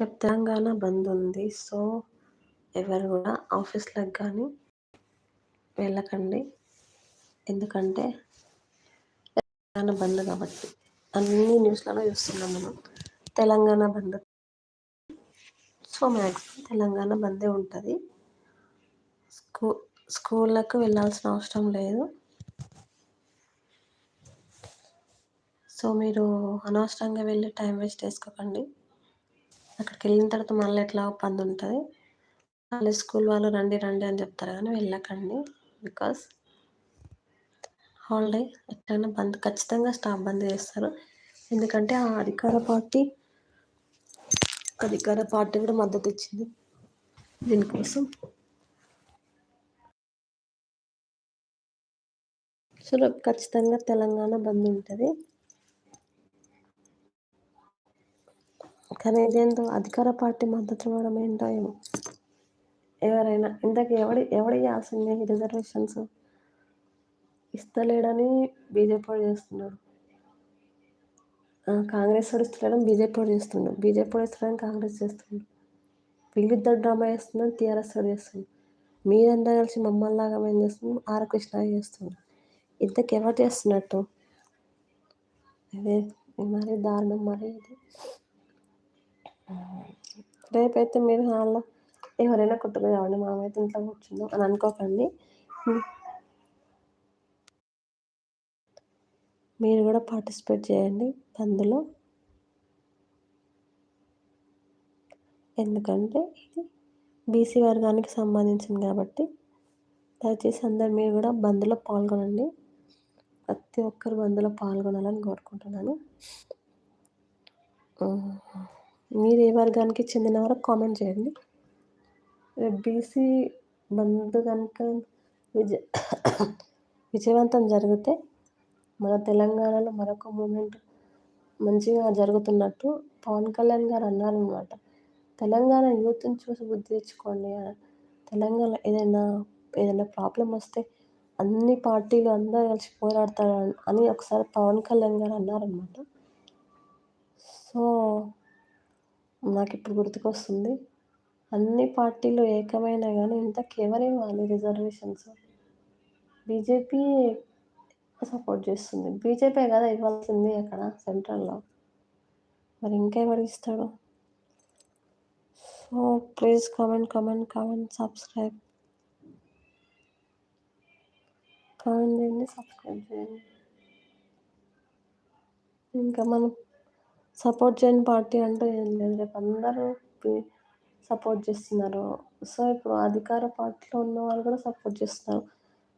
రేపు తెలంగాణ బంద్ ఉంది సో ఎవరు కూడా ఆఫీస్లకు కానీ వెళ్ళకండి. ఎందుకంటే తెలంగాణ బంద్ కాబట్టి. అన్ని న్యూస్లలో చూస్తున్నాం మనం. తెలంగాణ బంద్. సో మ్యాక్సిమం తెలంగాణ బందే ఉంటుంది. స్కూ స్కూళ్ళకు వెళ్ళాల్సిన అవసరం లేదు. సో మీరు అనవసరంగా వెళ్ళి టైం వేస్ట్ చేసుకోకండి. అక్కడికి వెళ్ళిన తర్వాత మళ్ళీ ఎట్లా పని ఉంటుంది. మళ్ళీ స్కూల్ వాళ్ళు రండి రండి అని చెప్తారు కానీ వెళ్ళకండి బికాస్ హాలిడే ఎట్లయినా బంద్ ఖచ్చితంగా స్టాఫ్ బంద్ చేస్తారు. ఎందుకంటే ఆ అధికార పార్టీ అధికార పార్టీ కూడా మద్దతు ఇచ్చింది. దీనికోసం. సో ఖచ్చితంగా తెలంగాణ బంద్ ఉంటుంది. కానీ ఇదేంటో అధికార పార్టీ మద్దతు ఇవ్వడం ఏంటో ఏమో. ఎవరైనా ఇంతకు ఎవడి ఎవడి ఇవ్వాల్సిందే రిజర్వేషన్స్ ఇస్తలేడని బీజేపీ చేస్తున్నాడు. కాంగ్రెస్ వాడు ఇస్తలేడని బీజేపీ వాడు చేస్తున్నాడు. బీజేపీ వాడు ఇస్తలేడని కాంగ్రెస్ చేస్తున్నాడు. వీళ్ళిద్దరు డ్రామా చేస్తున్నాడు టీఆర్ఎస్ వాడు చేస్తున్నాడు. మీరంతా కలిసి మమ్మల్ని లాగా మేము చేస్తున్నాం ఆరకృష్ణ చేస్తున్నాడు. ఇంతకు ఎవరు చేస్తున్నట్టు? అదే మరి దారుణం మరి ఇది. రేపైతే మీరు హాల్లో ఎవరైనా కుట్టుకు కావండి మామైతే ఇంట్లో కూర్చుందాం అని అనుకోకండి. మీరు కూడా పార్టిసిపేట్ చేయండి అందులో. ఎందుకంటే ఇది బీసీ వర్గానికి సంబంధించింది కాబట్టి దయచేసి అందరు మీరు కూడా బంద్లో పాల్గొనండి. ప్రతి ఒక్కరు బంద్లో పాల్గొనాలని కోరుకుంటున్నాను. మీరు ఏ వర్గానికి చెందినవారో కామెంట్ చేయండి. బీసీ బంధు కనుక విజయ విజయవంతం జరిగితే మన తెలంగాణలో మరొక మూమెంట్ మంచిగా జరుగుతున్నట్టు పవన్ కళ్యాణ్ గారు అన్నారనమాట తెలంగాణ యూత్ని చూసి బుద్ధి తెచ్చుకోండి తెలంగాణ ఏదైనా ఏదైనా ప్రాబ్లం వస్తే అన్ని పార్టీలు అందరూ కలిసి పోరాడతారు అని ఒకసారి పవన్ కళ్యాణ్ గారు అన్నారనమాట సో నాకు ఇప్పుడు గుర్తుకొస్తుంది. అన్ని పార్టీలు ఏకమైనా కానీ ఇంతకు వాళ్ళు రిజర్వేషన్స్. బీజేపీ సపోర్ట్ చేస్తుంది. బీజేపీ కదా ఇవ్వాల్సింది అక్కడ సెంట్రల్లో. మరి ఇంకా ఇస్తాడు so please comment comment comment subscribe. Comment చేయండి సబ్స్క్రైబ్ చేయండి. ఇంకా మనం సపోర్ట్ చేయని పార్టీ అంటే ఏం లేదు. రేపు అందరూ సపోర్ట్ చేస్తున్నారు. సో ఇప్పుడు అధికార పార్టీలో ఉన్న వాళ్ళు కూడా సపోర్ట్ చేస్తున్నారు.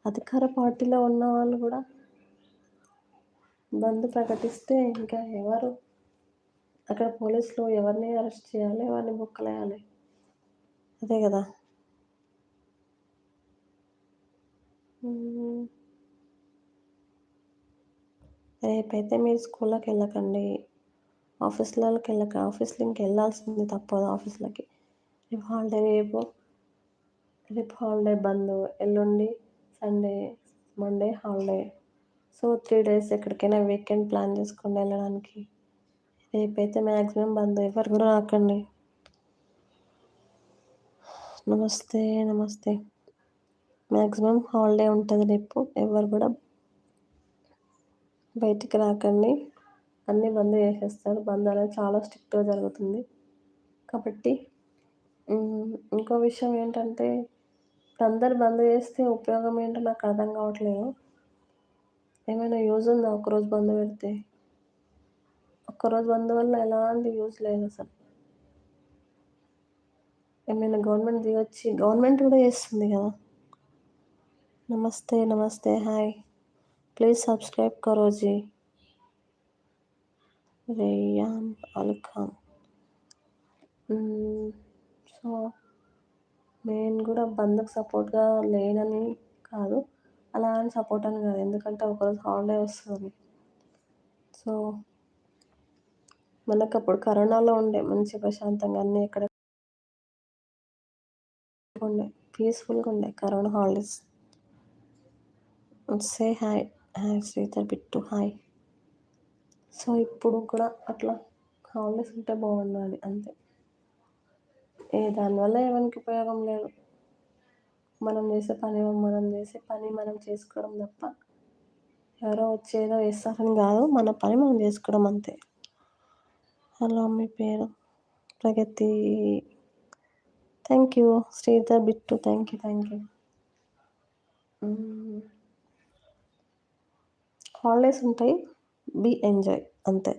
అధికార పార్టీలో ఉన్న వాళ్ళు కూడా బంద్ ప్రకటిస్తే ఇంకా ఎవరు అక్కడ పోలీసులు ఎవరిని అరెస్ట్ చేయాలి? ఎవరిని బుక్కలేయాలి? అదే కదా. రేపైతే మీరు స్కూల్లోకి వెళ్ళకండి. ఆఫీస్లకి వెళ్ళక ఆఫీస్లో ఇంక వెళ్ళాల్సింది తప్పదు ఆఫీస్లకి. రేపు హాలిడే రేపు రేపు హాలిడే బంద్ ఎల్లుండి Sunday Monday holiday. So three days ఎక్కడికైనా వీకెండ్ ప్లాన్ చేసుకొని వెళ్ళడానికి. రేపైతే మ్యాక్సిమం బంద్ ఎవరు కూడా రాకండి. నమస్తే నమస్తే. మ్యాక్సిమం హాలిడే ఉంటుంది రేపు ఎవరు కూడా బయటికి రాకండి. అన్నీ బంద్ చేసేస్తారు. బంద్ అనేది చాలా స్ట్రిక్ట్గా జరుగుతుంది. కాబట్టి ఇంకో విషయం ఏంటంటే అందరు బంద్ చేస్తే ఉపయోగం ఏంటో నాకు అర్థం కావట్లేదు. ఏమైనా యూజ్ ఉందా ఒకరోజు బంద్ పెడితే? ఒక్కరోజు బంద్ వల్ల ఎలాంటి యూజ్ లేదు అసలు. ఏమైనా గవర్నమెంట్ దిగొచ్చి గవర్నమెంట్ కూడా చేస్తుంది కదా. నమస్తే నమస్తే హాయ్. ప్లీజ్ సబ్స్క్రైబ్ కరోజీ. రేయాన్ అల్ఖాన్ సో నేను కూడా బంధుకు సపోర్ట్గా లేనని కాదు అలా అని సపోర్ట్ అని కాదు. ఎందుకంటే ఒకరోజు హాలిడే వస్తుంది. సో మనకు అప్పుడు కరోనాలో ఉండే మంచి ప్రశాంతంగా అన్నీ ఎక్కడ ఉండే పీస్ఫుల్గా ఉండే corona holidays say hi hi Sridhar Bittu hi so ఇప్పుడు కూడా అట్లా హాలిడేస్ ఉంటే బాగుండాలి అంతే. ఏ దానివల్ల ఎవరికి ఉపయోగం లేదు. మనం చేసే పని మనం చేసే పని మనం చేసుకోవడం తప్ప ఎవరో వచ్చేదో వేస్తారని కాదు మన పని మనం చేసుకోవడం అంతే. హలో మీ పేరు? Pragati. Thank you. Sridhar Bittu thank you thank you. Holidays ఉంటాయి. బీ ఎంజాయ్ అంతే.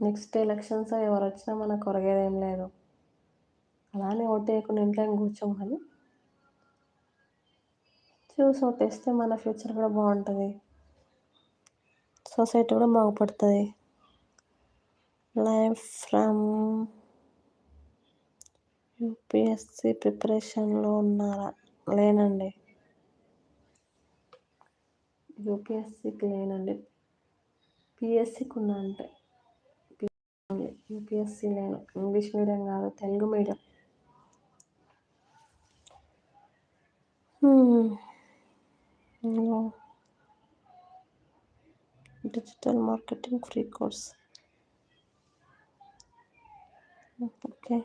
నెక్స్ట్ ఎలక్షన్స్ ఎవరు వచ్చినా మనకు కొరగేది ఏం లేదు. అలానే ఓటేయకుండా ఇంట్లో కూర్చోం కానీ చూసి ఓటేస్తే మన ఫ్యూచర్ కూడా బాగుంటుంది. సొసైటీ కూడా బాగుపడుతుంది. లైఫ్ ఫ్రమ్ యూపీఎస్సి ప్రిపరేషన్లో ఉన్నారా? లేనండి. యూపీఎస్సీకి లేనండి పిఎస్సికి ఉన్నా అంటే యూపీఎస్సీ లేను ఇంగ్లీష్ మీడియం కాదు Telugu medium. Digital marketing free course. Okay.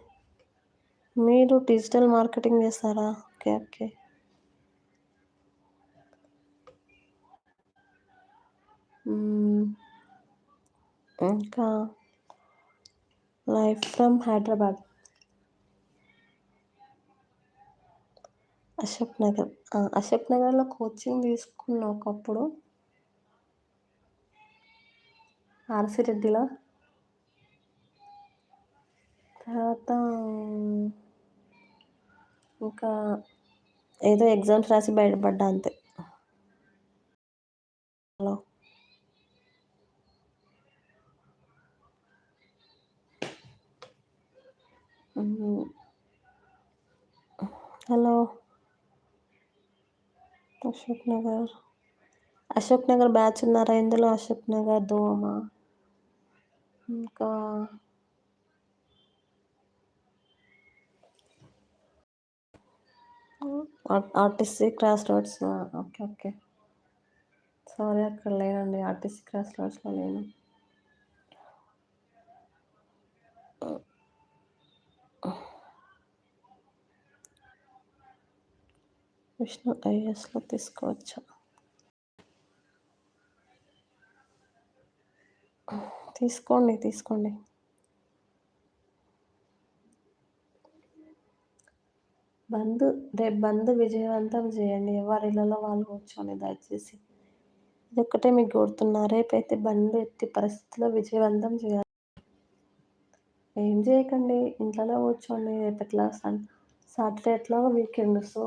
మీరు డిజిటల్ మార్కెటింగ్ చేస్తారా? Okay okay. Mm. ఇంకా లైఫ్ ఫ్రమ్ హైదరాబాద్. అశోక్ నగర్. అశోక్ నగర్లో కోచింగ్ తీసుకున్న ఒకప్పుడు ఆర్సి రెడ్డిలో. తర్వాత ఇంకా ఏదో ఎగ్జామ్స్ రాసి బయటపడ్డా అంతే. Hello. Hello. Ashok Nagar. Ashok Nagar batch ఉన్నారా ఇందులో? అశోక్ నగర్ దోమ ఇంకా RTC cross roads okay okay. Sorry అక్కడ లేనండి. ఆర్టీసీ క్రాస్ రోడ్స్లో లేను. విష్ణు ఐఎస్లో తీసుకోవచ్చా? తీసుకోండి తీసుకోండి. బంద్ రేపు బంద్ విజయవంతం చేయండి. ఎవరిలలో వాళ్ళు కూర్చొని దయచేసి ఇది ఒక్కటే మీకు కోరుతున్నా రేపైతే బంద్ ఎట్టి పరిస్థితిలో విజయవంతం చేయాలి. ఏం చేయకండి ఇంట్లోనే కూర్చోండి రేపు ఎట్లా సన్ సాటర్డే ఎట్లా వీకెండ్ సో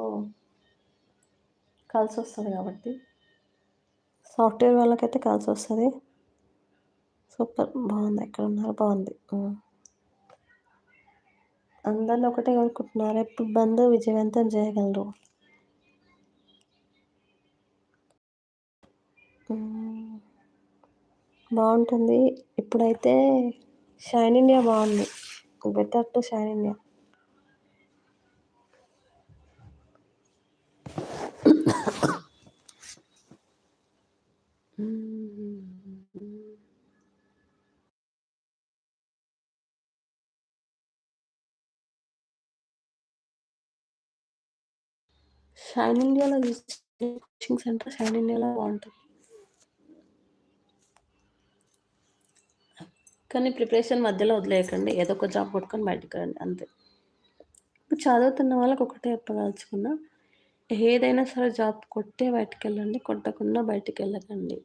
కలిసి వస్తుంది కాబట్టి. సాఫ్ట్వేర్ వాళ్ళకైతే కలిసి వస్తుంది. సూపర్. బాగుంది. ఎక్కడ ఉన్నారు? బాగుంది. అందరిని ఒకటే కోరుకుంటున్నారు ఎప్పుడు బంద్ విజయవంతం చేయగలరు? బాగుంటుంది. ఇప్పుడైతే షైన్ ఇండియా బాగుంది. Better to shine India. Shine ఇండియాలో కోచింగ్ సెంటర్ షైన్ ఇండియాలో బాగుంటుంది. కానీ ప్రిపరేషన్ మధ్యలో వదిలేయకండి. ఏదో ఒక జాబ్ కొట్టుకొని బయటకు రండి. అంతే. ఇప్పుడు చదువుతున్న వాళ్ళకి ఒకటే చెప్పదలుచుకున్నా ఏదైనా సరే జాబ్ కొట్టే బయటకు వెళ్ళండి కొట్టకుండా బయటకు వెళ్ళకండి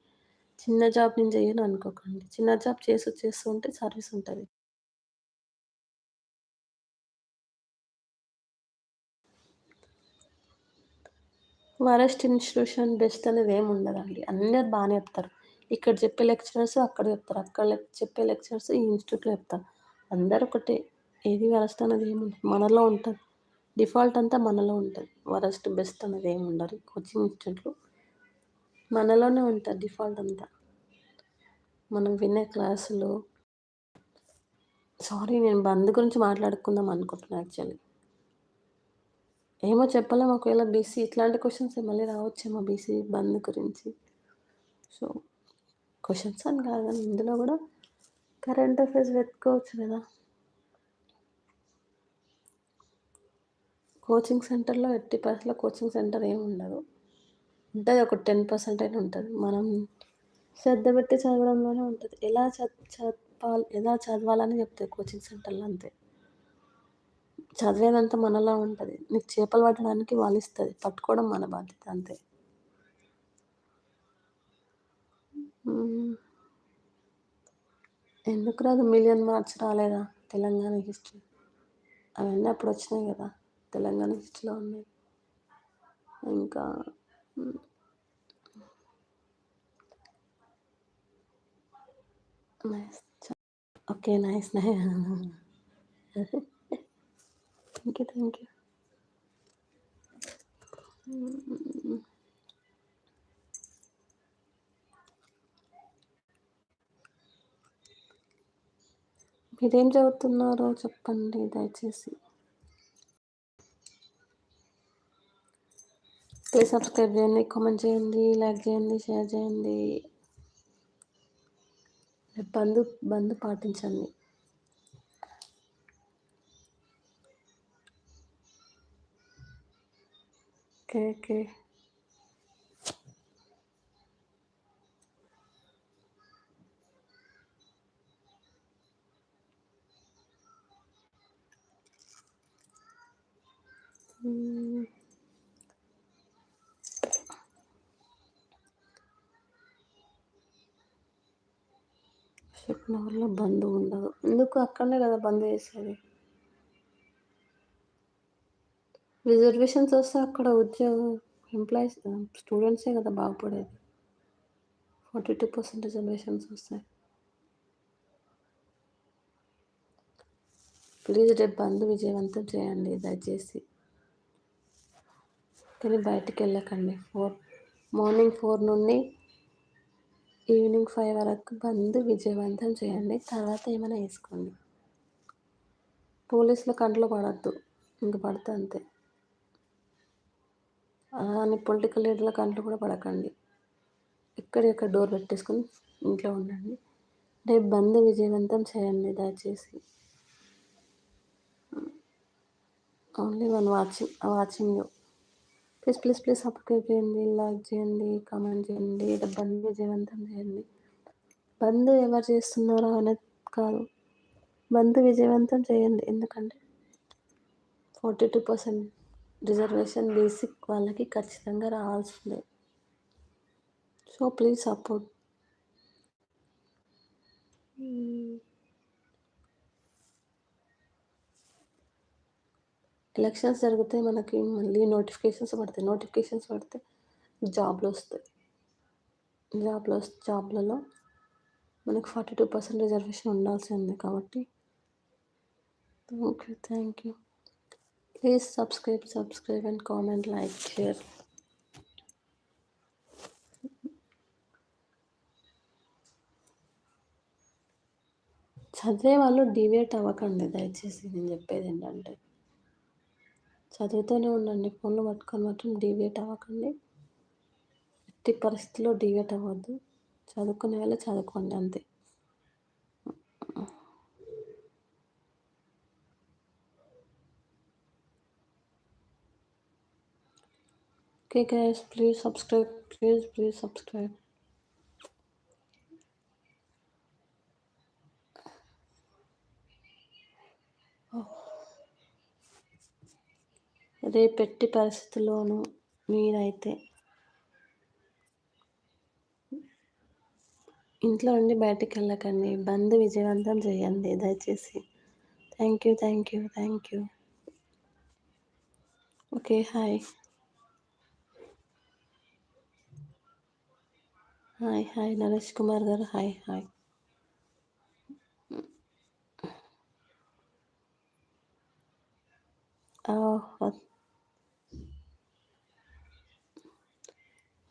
చిన్న జాబ్ నేను చేయను అనుకోకండి. చిన్న జాబ్ చేసి చేస్తూ ఉంటే సర్వీస్ ఉంటుంది. వరస్ట్ ఇన్స్టిట్యూషన్ బెస్ట్ అనేది ఏమి ఉండదండి. అందరు బాగానే చెప్తారు. ఇక్కడ చెప్పే లెక్చరర్స్ అక్కడ చెప్తారు. అక్కడ చెప్పే లెక్చరర్స్ ఈ ఇన్స్టిట్యూట్లో చెప్తారు. అందరు ఒకటే. ఏది వరస్ట్ అనేది ఏమి మనలో ఉంటుంది. డిఫాల్ట్ అంతా మనలో ఉంటుంది. వరస్ట్ బెస్ట్ అనేది ఏమి ఉండదు. కోచింగ్ ఇన్స్టిట్యూట్లు మనలోనే ఉంటుంది డిఫాల్ట్ అంతా. మనం వినే క్లాసులు. సారీ నేను బంద్ గురించి మాట్లాడుకుందాం అనుకుంటున్నాను యాక్చువల్లీ ఏమో చెప్పలేము ఒకవేళ బీసీ ఇట్లాంటి క్వశ్చన్స్ మళ్ళీ రావచ్చేమో బీసీ బంద్ గురించి. సో క్వశ్చన్స్ అని కాదు కానీ ఇందులో కూడా కరెంట్ అఫైర్స్ వెతుక్కోవచ్చు కదా. కోచింగ్ సెంటర్లో ఎట్టి పరిస్థితుల్లో కోచింగ్ సెంటర్ ఏమి ఉండదు. ఉంటుంది ఒక టెన్ పర్సెంట్ అయినా ఉంటుంది. మనం శ్రద్ధ పెట్టి చదవడంలోనే ఉంటుంది. ఎలా చదవాలి ఎలా చదవాలని చెప్తాయి కోచింగ్ సెంటర్లో అంతే. చదివేదంతా మనలా ఉంటుంది. నీకు చేపలు పట్టడానికి వాళ్ళు ఇస్తుంది. పట్టుకోవడం మన బాధ్యత అంతే. ఎందుకు రాదు? మిలియన్ మార్చ్ రాలేదా? తెలంగాణ హిస్టరీ. అవన్నీ అప్పుడు వచ్చినాయి కదా. తెలంగాణ హిస్టరీలో ఉన్నాయి. ఇంకా నైస్. ఓకే నైస్ నై థ్యాంక్ యూ థ్యాంక్ యూ. మీరేం చదువుతున్నారో చెప్పండి దయచేసి. ప్లీజ్ సబ్స్క్రైబ్ చేయండి కామెంట్ చేయండి లైక్ చేయండి షేర్ చేయండి. బంధు బంద్ పాటించండి. Okay okay. షిప్నగర్లో బంధు ఉండదు. ఎందుకు అక్కడనే కదా బంద్ చేసేది? రిజర్వేషన్స్ వస్తే అక్కడ ఉద్యోగ ఎంప్లాయీస్ స్టూడెంట్సే కదా బాగుపడేది. ఫార్టీ టూ పర్సెంట్ రిజర్వేషన్స్ వస్తాయి. ప్లీజ్ రేపు బంద్ విజయవంతం చేయండి దయచేసి. కానీ బయటికి వెళ్ళకండి. ఫోర్ మార్నింగ్ ఫోర్ నుండి ఈవినింగ్ ఫైవ్ వరకు బంద్ విజయవంతం చేయండి. తర్వాత ఏమైనా వేసుకోండి. పోలీసుల కంట్లో పడద్దు. ఇంక పడితే అంతే. అని పొలిటికల్ లీడర్ల కంట్లో కూడా పడకండి. ఎక్కడెక్కడ డోర్ పెట్టేసుకొని ఇంట్లో ఉండండి. రేపు బంద్ విజయవంతం చేయండి దయచేసి. Only one watching watching you. Please please please subscribe చేయండి లైక్ చేయండి కామెంట్ చేయండి బంద్ విజయవంతం చేయండి. బంద్ ఎవరు చేస్తున్నారో అనేది కాదు. బంద్ విజయవంతం చేయండి ఎందుకంటే forty two percent reservation basic వాళ్ళకి ఖచ్చితంగా రావాల్సిందే. So please support. ఎలక్షన్స్ జరిగితే మనకి మళ్ళీ నోటిఫికేషన్స్ పడతాయి. నోటిఫికేషన్స్ పడితే జాబ్లు వస్తాయి. జాబ్లో జాబ్లలో మనకు ఫార్టీ టూ పర్సెంట్ రిజర్వేషన్ ఉండాల్సింది కాబట్టి. Okay thank you. Please subscribe subscribe and comment like share. చదివే వాళ్ళు డివేట్ అవ్వకండి. దయచేసి నేను చెప్పేది ఏంటంటే చదువుతూనే ఉండండి. ఫోన్లు పట్టుకొని మాత్రం డివేట్ అవ్వకండి. ఎట్టి పరిస్థితుల్లో డీవియేట్ అవ్వద్దు. చదువుకునే వాళ్ళు చదువుకోండి అంతే. Okay guys please subscribe please please subscribe రేపెట్టి పరిస్థితుల్లోనూ మీరైతే ఇంట్లో ఉండి బయటికి వెళ్ళకండి. బంద్ విజయవంతం చేయండి. దయచేసి. Thank you thank you thank you. Okay hi. Hi hi. Naresh Kumar garu hi hi.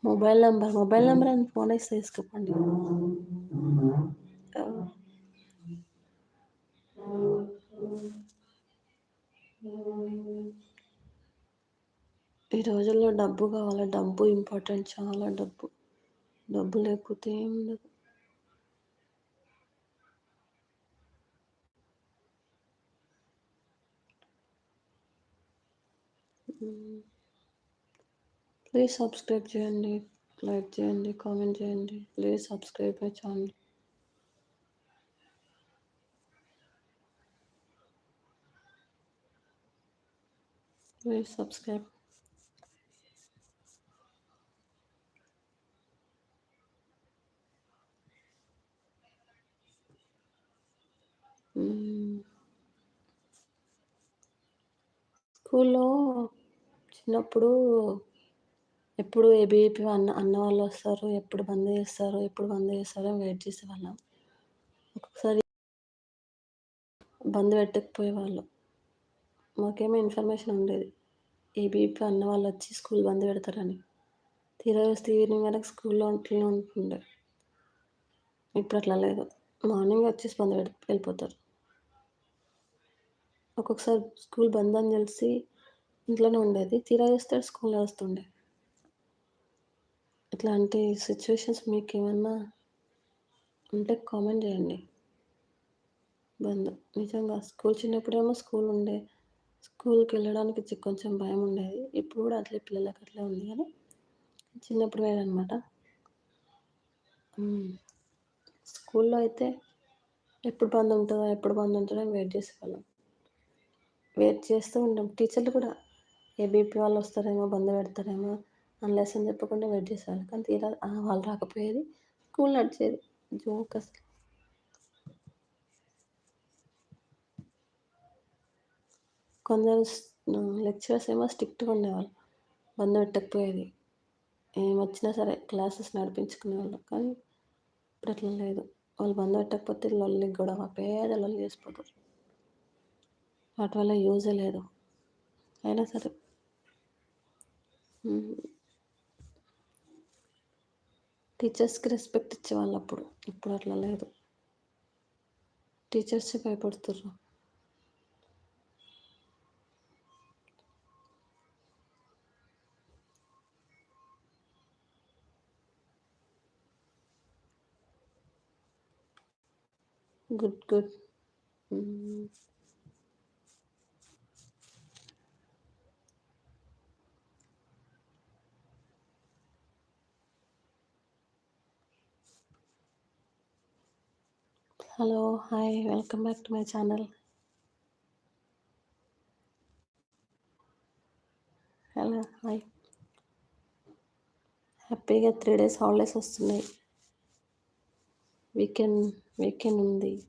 Mobile number mobile number అని ఫోన్ అయితే తీసుకోండి ఈ రోజుల్లో డబ్బు కావాలి డబ్బు ఇంపార్టెంట్ చాలా డబ్బు. డబ్బు లేకపోతే ఏం లేదు Mm-hmm. ప్లీజ్ సబ్స్క్రైబ్ చేయండి లైక్ చేయండి కామెంట్ చేయండి please subscribe my channel please subscribe స్కూల్లో చిన్నప్పుడు ఎప్పుడు ఏబీపీ అన్న అన్న వాళ్ళు వస్తారు ఎప్పుడు బంద్ చేస్తారు ఎప్పుడు బంద్ చేస్తారు అని వెయిట్ చేసేవాళ్ళం ఒక్కొక్కసారి బంద్ పెట్టకపోయేవాళ్ళు మాకేమో ఇన్ఫర్మేషన్ ఉండేది. ఏబీపీ అన్న వాళ్ళు వచ్చి స్కూల్ బంద్ పెడతారని. తీరా వస్తే ఈవినింగ్ వరకు స్కూల్లో ఉంటూనే ఉంటుండే. ఇప్పుడు అట్లా లేదు. మార్నింగ్ వచ్చేసి బంద్ పెడ వెళ్ళిపోతారు. ఒక్కొక్కసారి స్కూల్ బంద్ అని తెలిసి ఇంట్లోనే ఉండేది. తీరా చేస్తే స్కూల్లో వస్తుండే. ఇట్లాంటి సిచ్యువేషన్స్ మీకు ఏమన్నా ఉంటే కామెంట్ చేయండి. బంద్ నిజంగా స్కూల్ చిన్నప్పుడేమో స్కూల్ ఉండే స్కూల్కి వెళ్ళడానికి కొంచెం భయం ఉండేది. ఇప్పుడు కూడా అట్లే పిల్లలకి అట్లే ఉంది కానీ చిన్నప్పుడు వేరనమాట స్కూల్లో అయితే ఎప్పుడు బంద్ ఉంటుందో ఎప్పుడు బంద్ ఉంటుందో వెయిట్ చేసేవాళ్ళం. వెయిట్ చేస్తూ ఉంటాం. టీచర్లు కూడా ఏబీపీ వాళ్ళు వస్తారేమో బంద్ పెడతారేమో అని చెప్పకుండా వెయిట్ చేసేవాళ్ళు. కానీ తీరా వాళ్ళు రాకపోయేది స్కూల్ నడిచేది. జోక్ అసలు. కొందరు లెక్చరర్స్ ఏమో స్ట్రిక్ట్గా ఉండేవాళ్ళు. బంద్ పెట్టకపోయేది. ఏమొచ్చినా సరే క్లాసెస్ నడిపించుకునేవాళ్ళు కానీ ఇప్పుడు అట్లా లేదు. వాళ్ళు బంద్ పెట్టకపోతే లొల్లి గొడవ పేద లొల్లి చేసిపోతారు. వాటి వల్ల యూజే లేదు. అయినా సరే. టీచర్స్కి రెస్పెక్ట్ ఇచ్చేవాళ్ళు అప్పుడు. ఇప్పుడు అట్లా లేదు. Teachers భయపడుతుర్రు. Good good. Hello hi welcome back to my channel. Hello hi. హ్యాపీగా త్రీ డేస్ హాలిడేస్ వస్తున్నాయి. వీకెండ్ వీకెండ్ ఉంది.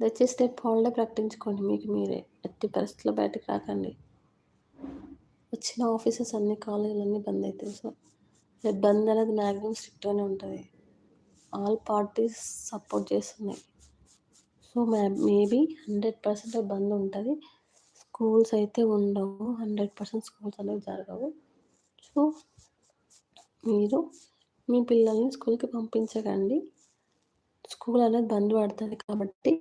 దయచేసి రేపు హాలిడే ప్రకటించుకోండి మీకు మీరే. ఎట్టి పరిస్థితుల్లో బయటకు రాకండి. వచ్చిన ఆఫీసెస్ అన్ని కాలేజీలు అన్నీ బంద్ అవుతాయి. సో రేపు బంద్ అనేది మ్యాక్సిమం స్ట్రిక్ట్గానే ఉంటుంది. ఆల్ పార్టీస్ సపోర్ట్ చేస్తున్నాయి. So may maybe hundred percent bandh ఉంటుంది. స్కూల్స్ అయితే ఉండవు. హండ్రెడ్ పర్సెంట్ స్కూల్స్ అనేవి జరగవు. సో మీరు మీ పిల్లల్ని స్కూల్కి పంపించకండి. స్కూల్ అనేది బంద్ పడుతుంది కాబట్టి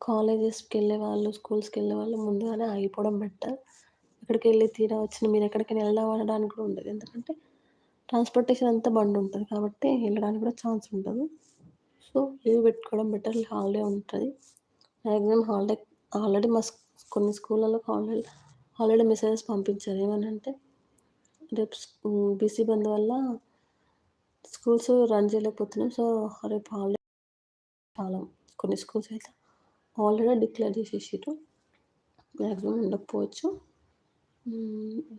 కాలేజెస్కి వెళ్ళే వాళ్ళు స్కూల్స్కి వెళ్ళే వాళ్ళు ముందుగానే ఆగిపోవడం బెటర్. ఎక్కడికి వెళ్ళి తీరా వచ్చిన మీరు ఎక్కడికైనా వెళ్దాం అనడానికి కూడా ఉండదు. ఎందుకంటే ట్రాన్స్పోర్టేషన్ అంతా బండి ఉంటుంది కాబట్టి వెళ్ళడానికి కూడా ఛాన్స్ ఉండదు. సో లీవ్ పెట్టుకోవడం బెటర్ హాలిడే ఉంటుంది. మ్యాక్సిమం హాలిడే ఆల్రెడీ మా కొన్ని స్కూళ్ళలో హాలిడే హాలిడే మెసేజెస్ పంపించారు. ఏమనంటే రేపు బీసీ బంద్ వల్ల స్కూల్స్ రన్ చేయలేకపోతున్నాం. సో రేపు హాలిడే చాలా కొన్ని స్కూల్స్ అయితే ఆల్రెడీ డిక్లేర్ చేసేసారు మ్యాక్సిమం ఉండకపోవచ్చు.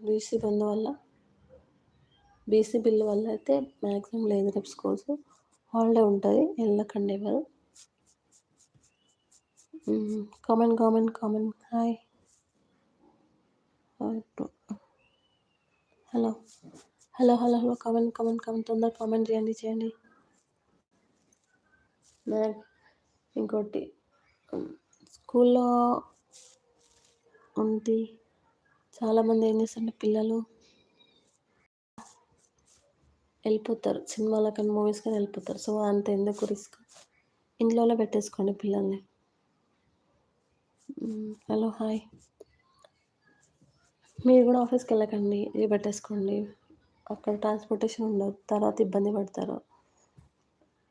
బీసీ బంద్ వల్ల బీసీ బిల్లు వల్ల అయితే మ్యాక్సిమం లేదు రేపు స్కూల్స్. హాలిడే ఉంటుంది వెళ్ళకండి ఎవరు. Comment comment comment. Hi. Hello. Hello hello hello comment comment comment. తొందర కామెంట్ చేయండి చేయండి. ఇంకోటి. స్కూల్లో ఉంది. చాలామంది ఏం చేస్తుంటే పిల్లలు వెళ్ళిపోతారు. సినిమాల కానీ మూవీస్ కానీ వెళ్ళిపోతారు. సో అంత ఎందుకు రిస్క్? ఇంట్లోనే పెట్టేసుకోండి పిల్లల్ని. Hello hi. మీరు కూడా ఆఫీస్కి వెళ్ళకండి. ఇది పెట్టేసుకోండి. అక్కడ ట్రాన్స్పోర్టేషన్ ఉండదు. తర్వాత ఇబ్బంది పడతారు.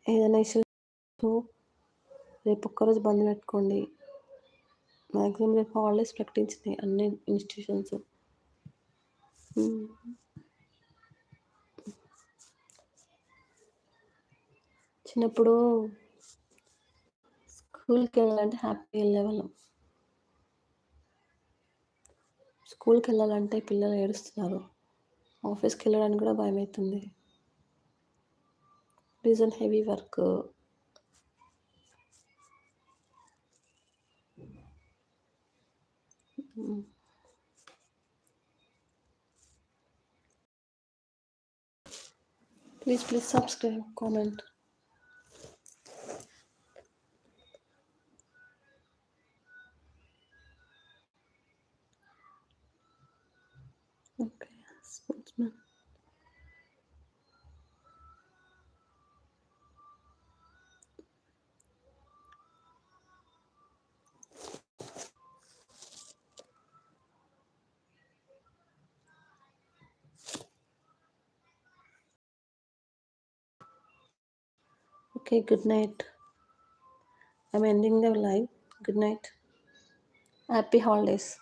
ఏదైనా ఇష్యూ రేపు ఒక్కరోజు బంద్ పెట్టుకోండి. మ్యాక్సిమం రేపు హాలిడేస్ ప్రకటించినాయి అన్ని ఇన్స్టిట్యూషన్స్. చిన్నప్పుడు స్కూల్కి వెళ్ళాలంటే హ్యాపీ వెళ్ళేవాళ్ళం స్కూల్కి వెళ్ళాలంటే పిల్లలు ఏడుస్తున్నారు. ఆఫీస్కి వెళ్ళడానికి కూడా భయం అవుతుంది reason heavy work. Please please subscribe comment. Okay, good night. I'm ending the live. Good night. Happy holidays.